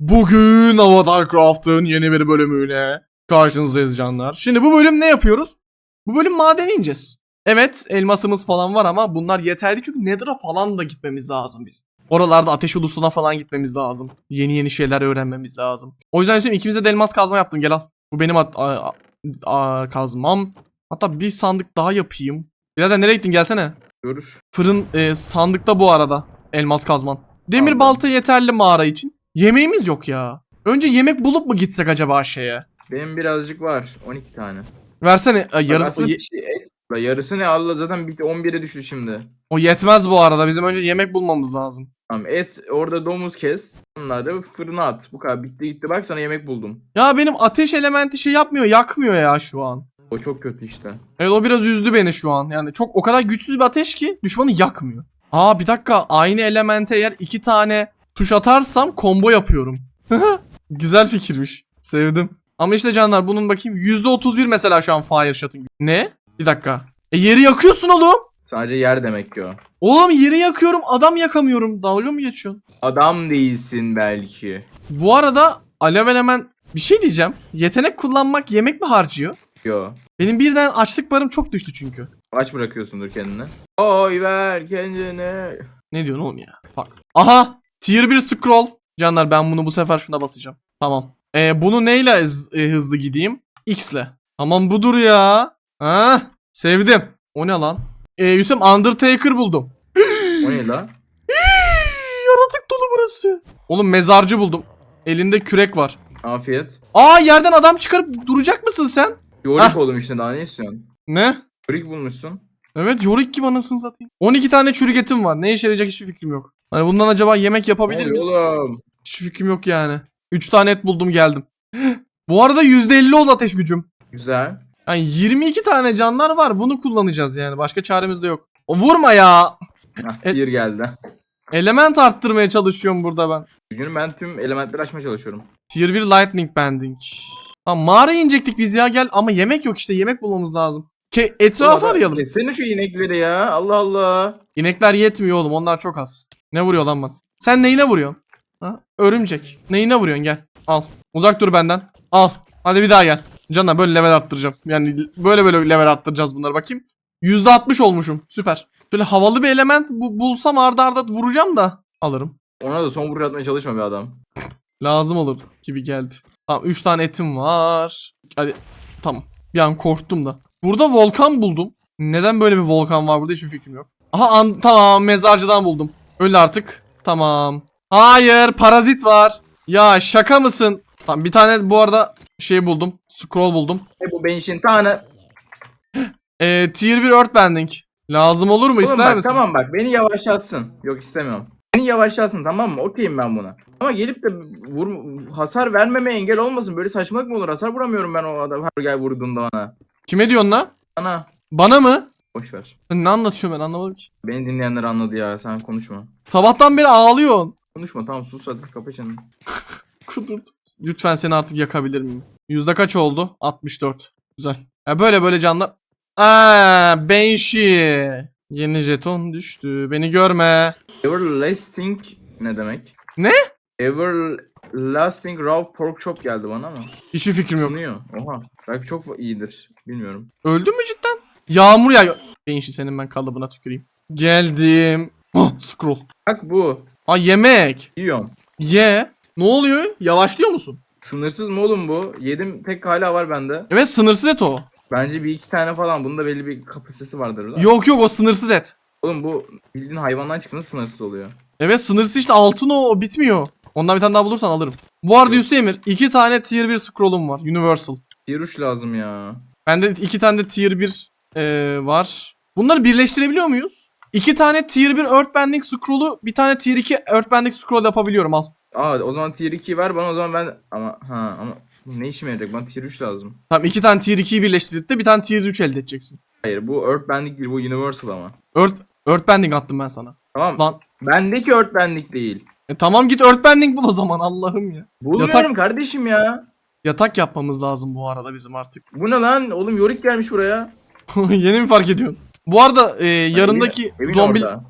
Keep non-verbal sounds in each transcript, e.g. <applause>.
Bugün Avatar Craft'ın yeni bir bölümüyle karşınızdayız canlar. Şimdi bu bölüm ne yapıyoruz? Bu bölüm maden ineceğiz. Evet elmasımız falan var ama bunlar yeterli çünkü Nether'a falan da gitmemiz lazım biz. Oralarda ateş ulusuna falan gitmemiz lazım. Yeni yeni şeyler öğrenmemiz lazım. O yüzden söyleyeyim ikimize de elmas kazma yaptım gel al. Bu benim at- a- a- a- kazmam. Hatta bir sandık daha yapayım. Birader nereye gittin gelsene. Görür. Fırın e, sandıkta bu arada. Elmas kazman. Demir Aldım. balta yeterli mağara için. Yemeğimiz yok ya. Önce yemek bulup mu gitsek acaba şeye? Benim birazcık var. 12 tane. Versene e, yarısı aslında bir şey et. La yarısı ne Allah zaten bitti 11'e düştü şimdi. o yetmez bu arada. Bizim önce yemek bulmamız lazım. Tamam et orada domuz kes. Onları da fırına at. Bu kadar bitti gitti bak sana yemek buldum. Ya benim ateş elementi şey yapmıyor, yakmıyor ya şu an. O çok kötü işte. Evet o biraz üzdü beni şu an. Yani çok o kadar güçsüz bir ateş ki düşmanı yakmıyor. Aa bir dakika aynı elemente eğer iki tane tuş atarsam combo yapıyorum. <laughs> Güzel fikirmiş. Sevdim. Ama işte canlar bunun bakayım %31 mesela şu an fire shot'ın. Ne? Bir dakika. E yeri yakıyorsun oğlum. Sadece yer demek ki o. Oğlum yeri yakıyorum adam yakamıyorum. Dalga mı geçiyorsun? Adam değilsin belki. Bu arada alev element bir şey diyeceğim. Yetenek kullanmak yemek mi harcıyor? Yo. Benim birden açlık barım çok düştü çünkü. Aç bırakıyorsundur kendini. Oy ver kendine. Ne diyorsun oğlum ya? Bak. Aha! Tier 1 scroll. Canlar ben bunu bu sefer şuna basacağım. Tamam. Ee, bunu neyle hız- e, hızlı gideyim? X'le. Tamam budur ya. Ha? Sevdim. O ne lan? Ee, Yusuf Undertaker buldum. O ne la? <gasps> Yaratık dolu burası. Oğlum mezarcı buldum. Elinde kürek var. Afiyet. Aa yerden adam çıkarıp duracak mısın sen? Yorik Hah. oğlum işte daha ne istiyorsun? Ne? Yorik bulmuşsun. Evet yorik gibi anasını satayım. 12 tane çürük etim var. Ne işe yarayacak hiçbir fikrim yok. Hani bundan acaba yemek yapabilir miyiz? oğlum? Hiç fikrim yok yani. 3 tane et buldum geldim. <gasps> Bu arada %50 oldu ateş gücüm. Güzel. Yani 22 tane canlar var. Bunu kullanacağız yani. Başka çaremiz de yok. O vurma ya. Et- tier geldi. Element arttırmaya çalışıyorum burada ben. Bugün ben tüm elementleri açmaya çalışıyorum. Tier 1 lightning bending. Tamam mağaraya inecektik biz ya gel ama yemek yok işte yemek bulmamız lazım. Ke etrafı arayalım. Kessene şu inekleri ya. Allah Allah. İnekler yetmiyor oğlum onlar çok az. Ne vuruyor lan bana? Sen neyine vuruyorsun? Ha? Örümcek. Neyine vuruyorsun gel. Al. Uzak dur benden. Al. Hadi bir daha gel. Canlar böyle level arttıracağım. Yani böyle böyle level arttıracağız bunları bakayım. %60 olmuşum. Süper. Böyle havalı bir element bu- bulsam arda arda vuracağım da alırım. Ona da son vuruş atmaya çalışma bir adam. Lazım olur gibi geldi. Tamam 3 tane etim var. Hadi tamam. Bir an korktum da. Burada volkan buldum. Neden böyle bir volkan var burada hiçbir fikrim yok. Aha an- tamam mezarcıdan buldum. Öl artık. Tamam. Hayır parazit var. Ya şaka mısın? Tamam bir tane bu arada şey buldum. Scroll buldum. E bu ben işin tane. <gasps> Ee, tier 1 earthbending. Lazım olur mu Oğlum ister bak misin? tamam bak beni yavaşlatsın. Yok istemiyorum. Beni yavaşlatsın tamam mı? Okeyim ben buna. Ama gelip de vur, hasar vermeme engel olmasın. Böyle saçmalık mı olur? Hasar vuramıyorum ben o adam her gel vurduğunda bana. Kime diyorsun lan? Ana. Bana mı? Boş ver. Sen ne anlatıyorsun ben anlamadım ki. Beni dinleyenler anladı ya. Sen konuşma. Sabahtan beri ağlıyorsun. Konuşma tamam sus hadi kapa çeneni. <laughs> Kudurdu. Lütfen seni artık yakabilir miyim? Yüzde kaç oldu? 64. Güzel. Ya böyle böyle canlar. Aa, Banshee. Yeni jeton düştü. Beni görme. Everlasting ne demek? Ne? Everlasting Raw Pork Chop geldi bana ama. Hiçbir fikrim yok. Sunuyor. Oha. Belki çok iyidir. Bilmiyorum. Öldün mü cidden? Yağmur yağıyor. Banshee senin ben kalıbına tüküreyim. Geldim. Oh, scroll. Bak bu. Aa yemek. Yiyorum. Ye. Ne oluyor? Yavaşlıyor musun? Sınırsız mı oğlum bu? Yedim tek hala var bende. Evet sınırsız et o. Bence bir iki tane falan. Bunda belli bir kapasitesi vardır. lan. Yok yok o sınırsız et. Oğlum bu bildiğin hayvandan çıktığında sınırsız oluyor. Evet sınırsız işte altın o, o bitmiyor. Ondan bir tane daha bulursan alırım. Bu arada Yok. Yusuf Emir iki tane tier 1 scroll'um var. Universal. Bir uç lazım ya. Bende iki tane de tier 1 eee, var. Bunları birleştirebiliyor muyuz? İki tane tier 1 Earthbending scroll'u bir tane tier 2 Earthbending scroll yapabiliyorum al. Aa o zaman tier 2 ver bana o zaman ben ama ha ama ne işime yarayacak? Bana tier 3 lazım. Tamam iki tane tier 2'yi birleştirip de bir tane tier 3 elde edeceksin. Hayır bu Earthbanding değil bu Universal ama. Earth, Earthbending attım ben sana. Tamam. Lan Bendeki Earthbanding değil. e, tamam git Earthbending bul o zaman Allah'ım ya. Bulmuyorum Yatak- kardeşim ya. Yatak yapmamız lazım bu arada bizim artık. Bu ne lan? Oğlum Yorick gelmiş buraya. <laughs> Yeni mi fark ediyorsun? Bu arada e, yarındaki Evin zombi orada.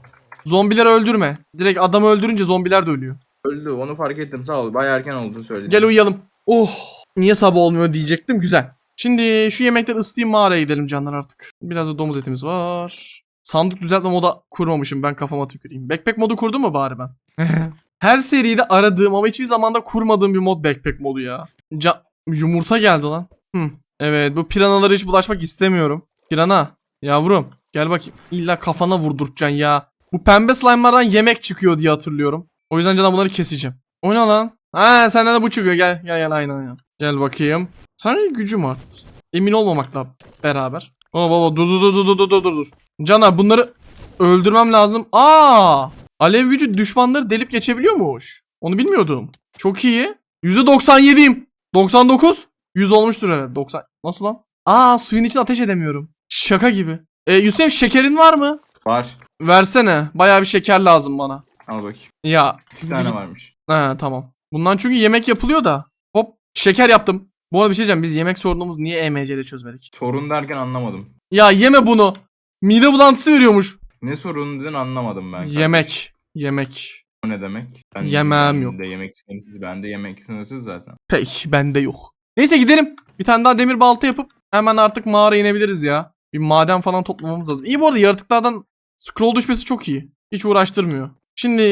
zombileri öldürme. Direkt adamı öldürünce zombiler de ölüyor. Öldü onu fark ettim sağ ol. Baya erken oldu söyledim. Gel uyuyalım. Oh. Niye sabah olmuyor diyecektim. Güzel. Şimdi şu yemekleri ısıtayım mağaraya gidelim canlar artık. Biraz da domuz etimiz var. Sandık düzeltme moda kurmamışım. Ben kafama tüküreyim. Backpack modu kurdum mu bari ben? <laughs> Her seride aradığım ama hiçbir zamanda kurmadığım bir mod backpack modu ya. Ca- yumurta geldi lan. Hı. Evet bu piranalara hiç bulaşmak istemiyorum. Pirana yavrum gel bakayım. İlla kafana vurdurtacaksın ya. Bu pembe slime'lardan yemek çıkıyor diye hatırlıyorum. O yüzden canım bunları keseceğim. O ne lan? Ha senden de bu çıkıyor. Gel gel gel aynen aynen. Gel bakayım. Sana gücüm arttı. Emin olmamakla beraber. Baba baba dur dur dur dur dur dur dur dur. Cana bunları öldürmem lazım. Aa! Alev gücü düşmanları delip geçebiliyormuş. Onu bilmiyordum. Çok iyi. %97'yim. 99. 100 olmuştur herhalde. 90. Nasıl lan? Aa suyun için ateş edemiyorum. Şaka gibi. E, Yusuf şekerin var mı? Var. Versene. Bayağı bir şeker lazım bana. Al bakayım. Ya. Bir tane varmış. He tamam. Bundan çünkü yemek yapılıyor da. Hop şeker yaptım. Bu arada bir şey diyeceğim. Biz yemek sorunumuz niye EMC'de çözmedik? Sorun derken anlamadım. Ya yeme bunu. Mide bulantısı veriyormuş. Ne sorun dedin anlamadım ben. Yemek. Yemek. O ne demek? Yemem ben yok. de yemek sınırsız. Ben de yemek sınırsız zaten. Peki bende yok. Neyse gidelim. Bir tane daha demir balta yapıp hemen artık mağara inebiliriz ya. Bir maden falan toplamamız lazım. İyi bu arada yaratıklardan scroll düşmesi çok iyi. Hiç uğraştırmıyor. Şimdi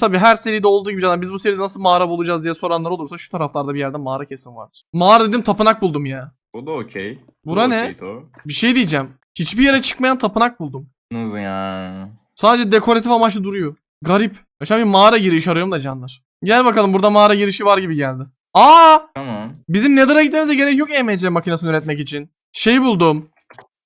tabi her seride olduğu gibi canım biz bu seride nasıl mağara bulacağız diye soranlar olursa şu taraflarda bir yerde mağara kesin vardır. Mağara dedim tapınak buldum ya. O da okey. Bu Bura ne? okey to. Bir şey diyeceğim. Hiçbir yere çıkmayan tapınak buldum. Nasıl ya? Sadece dekoratif amaçlı duruyor. Garip. An bir mağara girişi arıyorum da canlar. Gel bakalım burada mağara girişi var gibi geldi. Aa! Tamam. Bizim Nether'a gitmemize gerek yok EMC makinesini üretmek için. Şey buldum.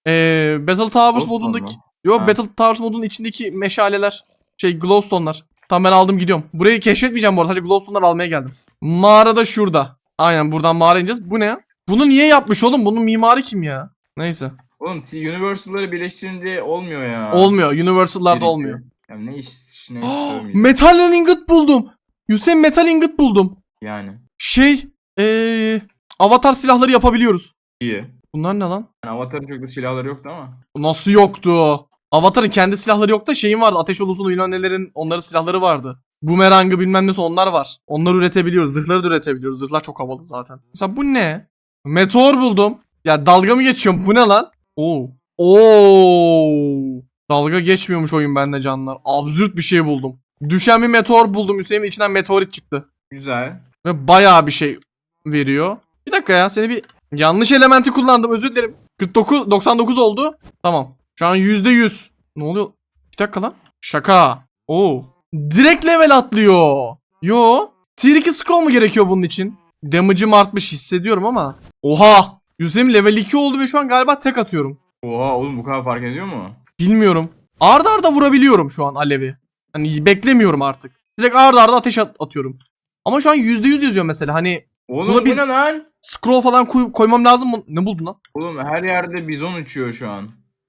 Ee, Battle Towers Glowstone modundaki... mu? Yok Ha. Battle Towers modunun içindeki meşaleler. Şey glowstone'lar. Tamam ben aldım gidiyorum. Burayı keşfetmeyeceğim bu arada. Sadece glowstone'ları almaya geldim. Mağara da şurada. Aynen buradan mağara ineceğiz. Bu ne ya? Bunu niye yapmış oğlum? Bunun mimarı kim ya? Neyse. Oğlum Universal'ları birleştirince olmuyor ya. Olmuyor. Universal'larda olmuyor. Ya ne iş ne söylemeyeceğim. <gasps> metal ingot buldum. Hüseyin metal ingot buldum. Yani Şey, eee avatar silahları yapabiliyoruz. iyi. Bunlar ne lan? Yani Avatar'ın çok da silahları yoktu ama. Nasıl yoktu? Avatar'ın kendi silahları yok da şeyin vardı. Ateş ulusun bilmem nelerin onların silahları vardı. Bumerang'ı bilmem nesi onlar var. Onları üretebiliyoruz. Zırhları da üretebiliyoruz. Zırhlar çok havalı zaten. Mesela bu ne? Meteor buldum. Ya dalga mı geçiyorum? Bu ne lan? Oo. Oo. Dalga geçmiyormuş oyun bende canlar. Absürt bir şey buldum. Düşen bir meteor buldum. Hüseyin'in içinden meteorit çıktı. Güzel. Ve bayağı bir şey veriyor. Bir dakika ya seni bir yanlış elementi kullandım özür dilerim. 49 99 oldu. Tamam. Şu an %100. Ne oluyor? Bir dakika lan. Şaka. Oo. Direkt level atlıyor. Yo. Tier 2 scroll mu gerekiyor bunun için? Damage'ım artmış hissediyorum ama. Oha. Yüzüm level 2 oldu ve şu an galiba tek atıyorum. Oha oğlum bu kadar fark ediyor mu? Bilmiyorum. Arda arda vurabiliyorum şu an alevi. Hani beklemiyorum artık. Direkt arda arda ateş at- atıyorum. Ama şu an %100 yazıyor mesela. Hani Oğlum bu biz- ne lan? Scroll falan koy- koymam lazım mı? Ne buldun lan? Oğlum her yerde bizon uçuyor şu an.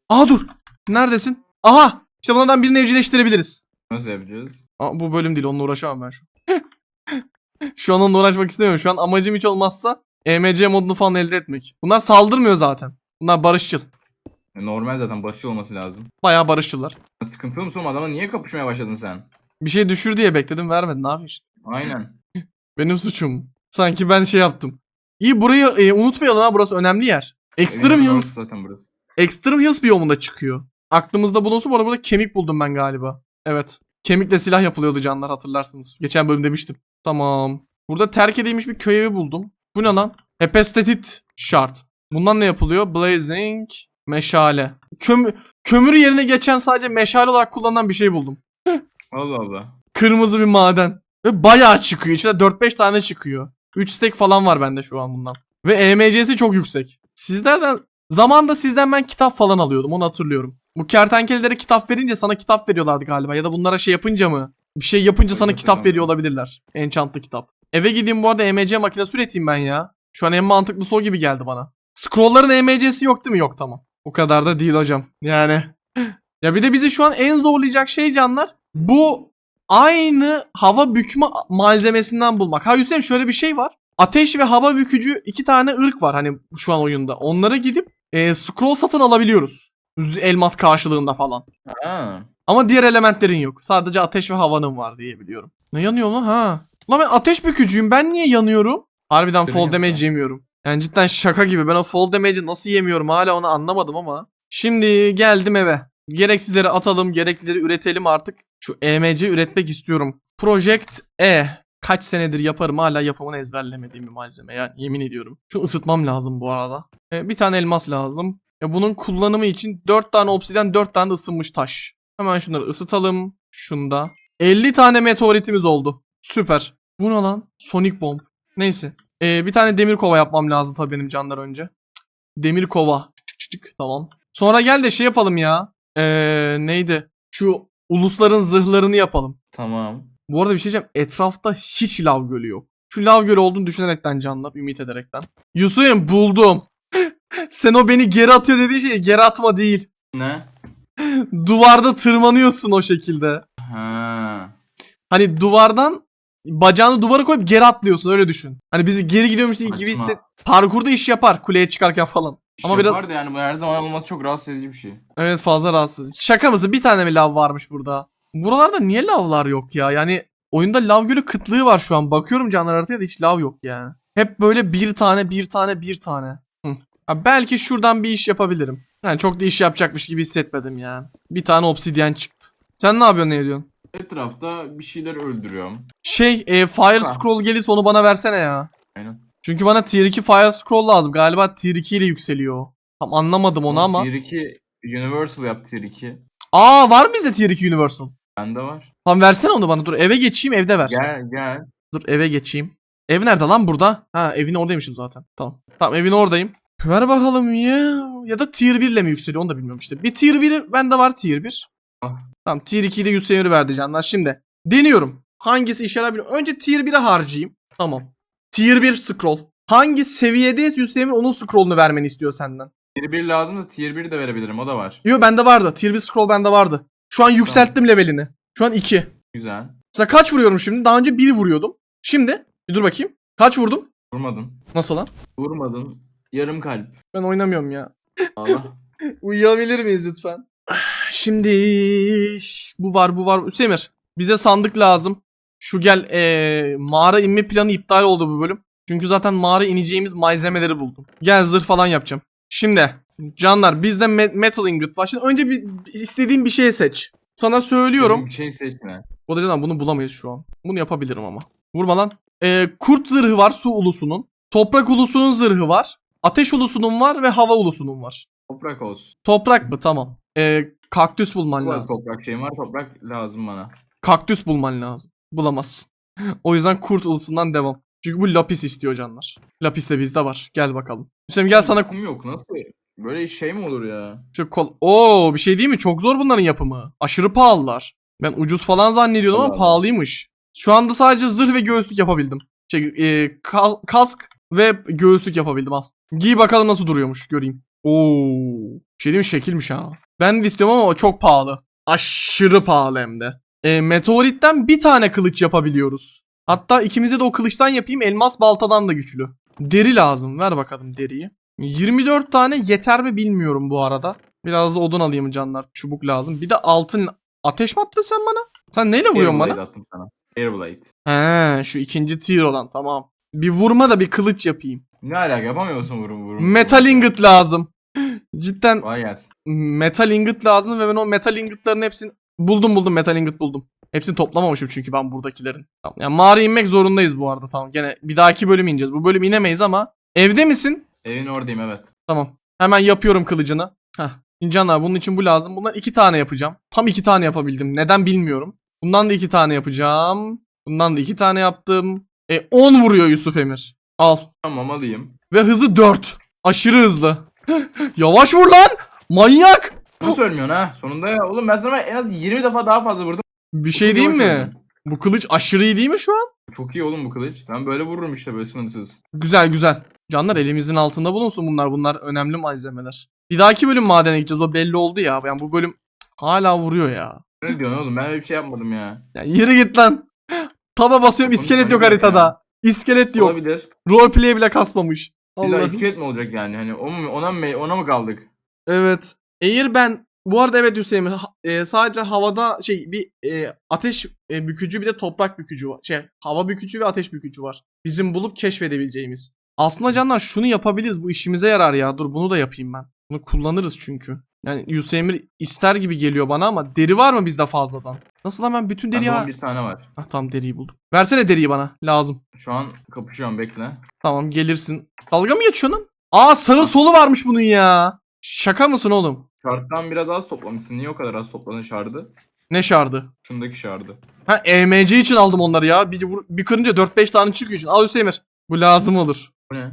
Aha dur. Neredesin? Aha. İşte bunlardan birini evcilleştirebiliriz. Nasıl yapacağız? Aa, bu bölüm değil onunla uğraşamam ben şu. <laughs> şu an onunla uğraşmak istemiyorum. Şu an amacım hiç olmazsa EMC modunu falan elde etmek. Bunlar saldırmıyor zaten. Bunlar barışçıl. E, Normal zaten barışçıl olması lazım. Bayağı barışçılar. Sıkıntılı mısın oğlum niye kapışmaya başladın sen? Bir şey düşür diye bekledim vermedin. Yapayım işte? Aynen. <laughs> Benim suçum. Sanki ben şey yaptım. İyi burayı e, unutmayalım ha burası önemli yer. Extreme Benim Hills, zaten burası. Extreme Hills biyomunda çıkıyor. Aklımızda bulunsun bu arada burada kemik buldum ben galiba. Evet. Kemikle silah yapılıyordu canlar hatırlarsınız. Geçen bölüm demiştim. Tamam. Burada terk edilmiş bir köy evi buldum. Bu ne lan? Hepestetit şart. Bundan ne yapılıyor? Blazing meşale. Kömür, kömür yerine geçen sadece meşale olarak kullanılan bir şey buldum. Allah Allah. Kırmızı bir maden. Ve bayağı çıkıyor. İçinde 4-5 tane çıkıyor. 3 stack falan var bende şu an bundan. Ve EMC'si çok yüksek. Sizlerden zamanda sizden ben kitap falan alıyordum onu hatırlıyorum. Bu kertenkelelere kitap verince sana kitap veriyorlardı galiba. Ya da bunlara şey yapınca mı? Bir şey yapınca sana kitap veriyor olabilirler. Enchantlı kitap. Eve gideyim bu arada EMC makinesi üreteyim ben ya. Şu an en mantıklısı o gibi geldi bana. Scroll'ların EMC'si yok değil mi? Yok tamam. O kadar da değil hocam. Yani. <laughs> ya bir de bizi şu an en zorlayacak şey canlar. Bu aynı hava bükme malzemesinden bulmak. Ha Hüseyin şöyle bir şey var. Ateş ve hava bükücü iki tane ırk var hani şu an oyunda. Onlara gidip e, scroll satın alabiliyoruz. Elmas karşılığında falan. Ha. Ama diğer elementlerin yok. Sadece ateş ve havanın var diye biliyorum. Ne yanıyor lan? Ha. Lan ben ateş bükücüyüm. Ben niye yanıyorum? Harbiden Sürün fall damage yemiyorum. Yani cidden şaka gibi. Ben o fall damage'i nasıl yemiyorum hala onu anlamadım ama. Şimdi geldim eve. Gereksizleri atalım, gereklileri üretelim artık. Şu EMC üretmek istiyorum. Project E. Kaç senedir yaparım hala yapımını ezberlemediğim bir malzeme yani yemin ediyorum. Şunu ısıtmam lazım bu arada. E, bir tane elmas lazım. E, bunun kullanımı için 4 tane obsiden 4 tane de ısınmış taş. Hemen şunları ısıtalım. Şunda. 50 tane meteoritimiz oldu. Süper. Bu ne lan? Sonic Bomb. Neyse. E, bir tane demir kova yapmam lazım tabii benim canlar önce. Demir kova. Çık çık çık. Tamam. Sonra gel de şey yapalım ya. E, neydi? Şu ulusların zırhlarını yapalım. Tamam. Bu arada bir şey diyeceğim. Etrafta hiç lav gölü yok. Şu lav gölü olduğunu düşünerekten canla, ümit ederekten. Yusuf'um buldum. <laughs> Sen o beni geri atıyor dediğin şeyi geri atma değil. Ne? <laughs> Duvarda tırmanıyorsun o şekilde. Ha. Hani duvardan bacağını duvara koyup geri atlıyorsun öyle düşün. Hani bizi geri gidiyormuş gibi Saçma. hisset. Parkurda iş yapar kuleye çıkarken falan. Ama Ama biraz- biraz... yani bu her zaman olması çok rahatsız edici bir şey. Evet fazla rahatsız. Şaka mısın? Bir tane mi lav varmış burada? Buralarda niye lavlar yok ya? Yani oyunda lav gölü kıtlığı var şu an. Bakıyorum canlar haritaya da hiç lav yok yani. Hep böyle bir tane bir tane bir tane. Hı. Ha, belki şuradan bir iş yapabilirim. Yani çok da iş yapacakmış gibi hissetmedim yani. Bir tane obsidyen çıktı. Sen ne yapıyorsun ne ediyorsun? Etrafta bir şeyler öldürüyorum. Şey e, Fire Ha. Scroll gelirse onu bana versene ya. Aynen. Çünkü bana tier 2 Fire Scroll lazım. Galiba tier 2 ile yükseliyor. Tam anlamadım onu ama. Tier 2 Universal yap Tier 2. Aa var mı bizde tier 2 Universal? Bende var. Tamam versene onu bana dur eve geçeyim evde ver. Gel gel. Dur eve geçeyim. Ev nerede lan burada? Ha evin oradaymışım zaten. Tamam. Tamam evin oradayım. Ver bakalım ya. Ya da tier 1 ile mi yükseliyor onu da bilmiyorum işte. Bir tier 1 bende var tier 1. Ah. Tamam tier 2 ile Hüseyin'i verdi canlar. Şimdi deniyorum. Hangisi işe yarar. Önce tier 1'e harcayayım. Tamam. Tier 1 scroll. Hangi seviyedeyse Hüseyin onun scroll'unu vermeni istiyor senden. Tier 1 lazım da Tier 1 de verebilirim o da var. Yo bende vardı. Tier 1 scroll bende vardı. Şu an yükselttim levelini. Şu an 2. Güzel. Mesela kaç vuruyorum şimdi? Daha önce 1 vuruyordum. Şimdi bir dur bakayım. Kaç vurdum? Vurmadın. Nasıl lan? Vurmadın. Yarım kalp. Ben oynamıyorum ya. Allah. <laughs> Uyuyabilir miyiz lütfen? <sighs> Şimdi bu var bu var. Hüsemir bize sandık lazım. Şu gel eee, mağara inme planı iptal oldu bu bölüm. Çünkü zaten mağara ineceğimiz malzemeleri buldum. Gel zırh falan yapacağım. Şimdi canlar bizde me- metal ingot var. Şimdi önce bir istediğin bir şey seç. Sana söylüyorum. Bir şey seçme. O da canım bunu bulamayız şu an. Bunu yapabilirim ama. Vurma lan. Ee, kurt zırhı var su ulusunun. Toprak ulusunun zırhı var. Ateş ulusunun var ve hava ulusunun var. Toprak olsun. Toprak mı? Tamam. Ee, kaktüs bulman Biraz lazım. toprak şeyim var. Toprak lazım bana. Kaktüs bulman lazım. Bulamazsın. o yüzden kurt ulusundan devam. Çünkü bu lapis istiyor canlar. Lapis de bizde var. Gel bakalım. Hüseyin gel sana Kum yok nasıl? Böyle şey mi olur ya? şu kol... Oo bir şey değil mi? Çok zor bunların yapımı. Aşırı pahalılar. Ben ucuz falan zannediyordum ama pahalıymış. Şu anda sadece zırh ve göğüslük yapabildim. Şey, e, kal- kask ve göğüslük yapabildim al. Giy bakalım nasıl duruyormuş göreyim. Oo, bir şey değil mi şekilmiş ha. Ben de istiyorum ama çok pahalı. Aşırı pahalı hem de. E, meteoritten bir tane kılıç yapabiliyoruz. Hatta ikimize de o kılıçtan yapayım elmas baltadan da güçlü. Deri lazım ver bakalım deriyi. 24 tane yeter mi bilmiyorum bu arada. Biraz da odun alayım canlar. Çubuk lazım. Bir de altın ateş mi attın sen bana? Sen neyle vuruyorsun Airblade bana? attım sana. Airblade. He şu ikinci tier olan tamam. Bir vurma da bir kılıç yapayım. Ne alaka yapamıyorsun vurum vurum. Metal ingot lazım. <gasps> Cidden Vay gelsin. metal ingot lazım ve ben o metal ingotların hepsini buldum buldum metal ingot buldum. Hepsini toplamamışım çünkü ben buradakilerin. Tamam. Yani mağara inmek zorundayız bu arada tamam. Gene bir dahaki bölüm ineceğiz. Bu bölüm inemeyiz ama evde misin? Evin oradayım evet. Tamam. Hemen yapıyorum kılıcını. Heh. Şimdi Canlar bunun için bu lazım. Bundan iki tane yapacağım. Tam iki tane yapabildim. Neden bilmiyorum. Bundan da iki tane yapacağım. Bundan da iki tane yaptım. E 10 vuruyor Yusuf Emir. Al. Tamam alayım. Ve hızı 4. Aşırı hızlı. <gasps> Yavaş vur lan. Manyak. Nasıl ölmüyorsun ha? Sonunda ya. Oğlum ben sana en az 20 defa daha fazla vurdum. Bir şey diyeyim mi? Bu kılıç aşırı iyi değil mi şu an? Çok iyi oğlum bu kılıç. Ben böyle vururum işte böyle sınırsız. Güzel güzel. Canlar elimizin altında bulunsun bunlar. Bunlar önemli malzemeler. Bir dahaki bölüm madene gideceğiz. O belli oldu ya. Yani bu bölüm hala vuruyor ya. Ne diyorsun oğlum? Ben öyle bir şey yapmadım ya. Yani yürü git lan. Taba basıyorum Konuşma, iskelet yok haritada. ya. İskelet yok. Olabilir. Roleplay bile kasmamış. Allah. iskelet mi olacak yani? Hani o mu, ona mı ona mı kaldık? Evet. Eğer ben Bu arada evet Hüseyin e, sadece havada şey bir e, ateş e, bükücü bir de toprak bükücü var. Şey hava bükücü ve ateş bükücü var. Bizim bulup keşfedebileceğimiz. Aslında canlar şunu yapabiliriz. Bu işimize yarar ya. Dur bunu da yapayım ben. Bunu kullanırız çünkü. Yani Yusemir ister gibi geliyor bana ama deri var mı bizde fazladan? Nasıl hemen bütün deri ya? 11 tane var. Ah, tamam deriyi buldum. Versene deriyi bana. Lazım. Şu an kapışıyorum bekle. Tamam gelirsin. Dalga mı geçiyorsun lan? Aa sarı solu varmış bunun ya. Şaka mısın oğlum? Şarttan biraz az toplamışsın. Niye o kadar az topladın şardı? Ne şardı? Şundaki şardı. Ha EMC için aldım onları ya. Bir, vur- bir kırınca 4-5 tane çıkıyor için. Al Hüseyin'ir. Bu lazım olur. Bu ne?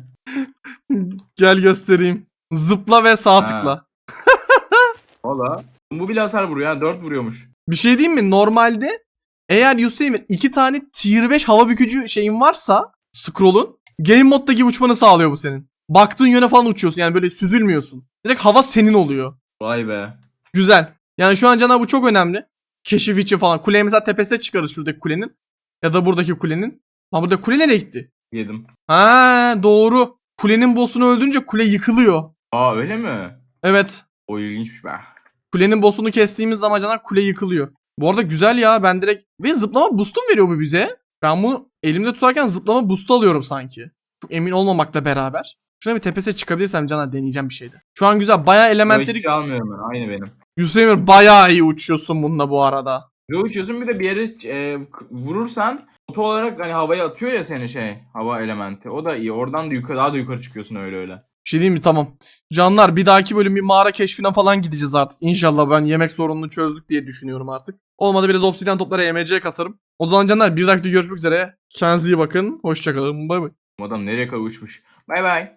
<laughs> Gel göstereyim. Zıpla ve sağ Ha. tıkla. <laughs> Valla. Bu bile hasar vuruyor ha. 4 vuruyormuş. Bir şey diyeyim mi? Normalde eğer Hüseyin iki tane tier 5 hava bükücü şeyin varsa scroll'un game modda gibi uçmanı sağlıyor bu senin. Baktığın yöne falan uçuyorsun yani böyle süzülmüyorsun. Direkt hava senin oluyor. Vay be. Güzel. Yani şu an cana bu çok önemli. Keşif için falan. Kuleye mesela tepesine çıkarız şuradaki kulenin. Ya da buradaki kulenin. Ama burada kule nereye gitti? Yedim. Ha doğru. Kulenin boss'unu öldürünce kule yıkılıyor. Aa öyle mi? Evet. O ilginçmiş be. Kulenin boss'unu kestiğimiz zaman canar kule yıkılıyor. Bu arada güzel ya ben direkt... Ve zıplama boost'u mu veriyor bu bize? Ben bunu elimde tutarken zıplama boost'u alıyorum sanki. Çok emin olmamakla beraber. Şuna bir tepesine çıkabilirsem canar deneyeceğim bir şeyde. Şu an güzel. Bayağı Elementleri... şey almıyorum ben. Aynı benim. Yusemir bayağı iyi uçuyorsun bununla bu arada. Ve uçuyorsun bir de bir yere e, vurursan oto olarak hani havaya atıyor ya seni şey hava elementi. O da iyi. Oradan da yukarı daha da yukarı çıkıyorsun öyle öyle. Bir şey diyeyim mi? Tamam. Canlar bir dahaki bölüm bir mağara keşfine falan gideceğiz artık. İnşallah ben yemek sorununu çözdük diye düşünüyorum artık. Olmadı biraz obsidyen toplara EMC kasarım. O zaman canlar bir dahaki görüşmek üzere. Kendinize iyi bakın. Hoşçakalın. Bay bay. Adam nereye kadar uçmuş. Bay bay.